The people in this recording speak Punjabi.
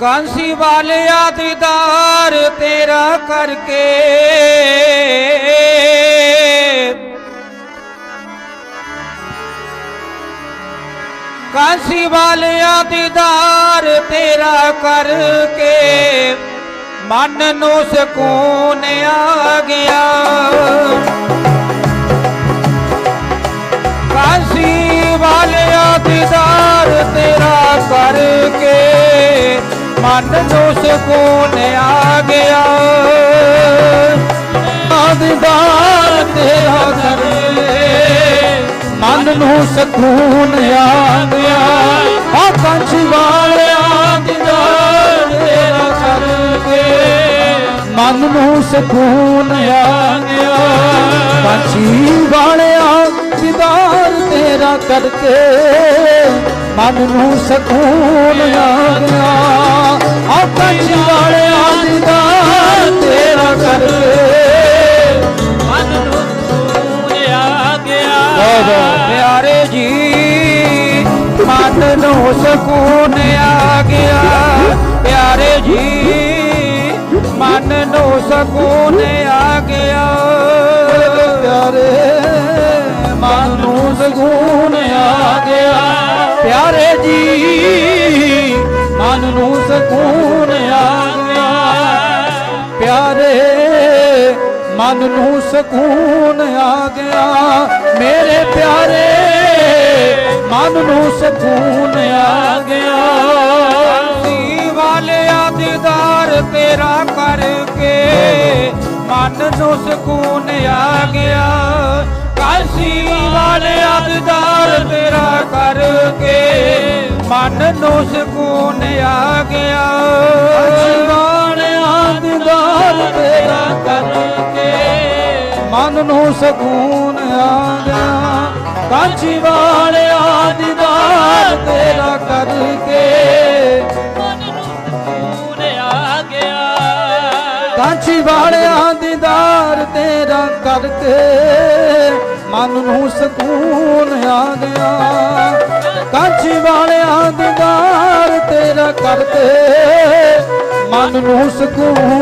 ਕਾਂਸੀ ਵਾਲਿਆ ਦੀਦਾਰ ਤੇਰਾ ਕਰਕੇ। ਕਾਂਸੀ ਵਾਲਿਆ ਦੀਦਾਰ ਤੇਰਾ ਕਰਕੇ। ਮਨ ਨੂੰ ਸਕੂਨ ਆ ਗਿਆ। ਮਨ ਨੂੰ ਸਕੂਨ ਆ ਗਿਆ। ਦੀਦਾਰ ਤੇਰਾ ਕਰਕੇ ਮਨ ਨੂੰ ਸਕੂਨ ਆ ਗਿਆ। ਆ ਕਾਂਸੀ ਵਾਲਿਆ ਦੀਦਾਰ ਤੇਰਾ ਕਰਕੇ, ਮਨ ਨੂੰ ਸਕੂਨ ਆ ਗਿਆ। ਕਾਂਸੀ ਵਾਲਿਆ ਦੀਦਾਰ ਤੇਰਾ ਕਰਕੇ, ਮਨ ਨੂੰ ਸਕੂਨ ਆ ਗਿਆ। ਜੀ। ਮਨ ਨੂੰ ਸਕੂਨ ਆ ਗਿਆ ਪਿਆਰੇ ਜੀ। ਮਨ ਨੂੰ ਸਕੂਨ ਆ ਗਿਆ। ਪਿਆਰੇ। ਮਨ ਨੂੰ ਸਕੂਨ ਆ ਗਿਆ। ਪਿਆਰੇ ਜੀ ਮਨ ਨੂੰ ਸਕੂਨ ਆ ਗਿਆ। ਪਿਆਰੇ ਮਨ ਨੂੰ ਸਕੂਨ ਆ ਗਿਆ। ਮੇਰੇ ਪਿਆਰੇ ਤੇਰਾ ਕਰਕੇ ਮਨ ਨੂੰ ਸਕੂਨ ਆ ਗਿਆ। ਕਾਸੀ ਵਾਲਿਆ ਦੀਦਾਰ ਤੇਰਾ ਕਰਕੇ ਮਨ ਨੂੰ ਸਕੂਨ ਆ ਗਿਆ। ਵਾਲਿਆ ਦੀਦਾਰ ਤੇਰਾ ਕਰਕੇ ਮਨ ਨੂੰ ਸਕੂਨ ਆ ਗਿਆ। ਕਾਂਚੀ ਵਾਲਿਆ ਦੀਦਾਰ ਤੇਰਾ ਕਰਕੇ ਕਾਂਚੀ ਵਾਲਿਆਂ ਦੀਦਾਰ ਤੇਰਾ ਕਰਕੇ ਮਨ ਨੂੰ ਸਕੂਨ ਆ ਗਿਆ। ਕਾਂਚੀ ਵਾਲਿਆ ਦੀਦਾਰ ਤੇਰਾ ਕਰਕੇ ਮਨ ਨੂੰ ਸਕੂਨ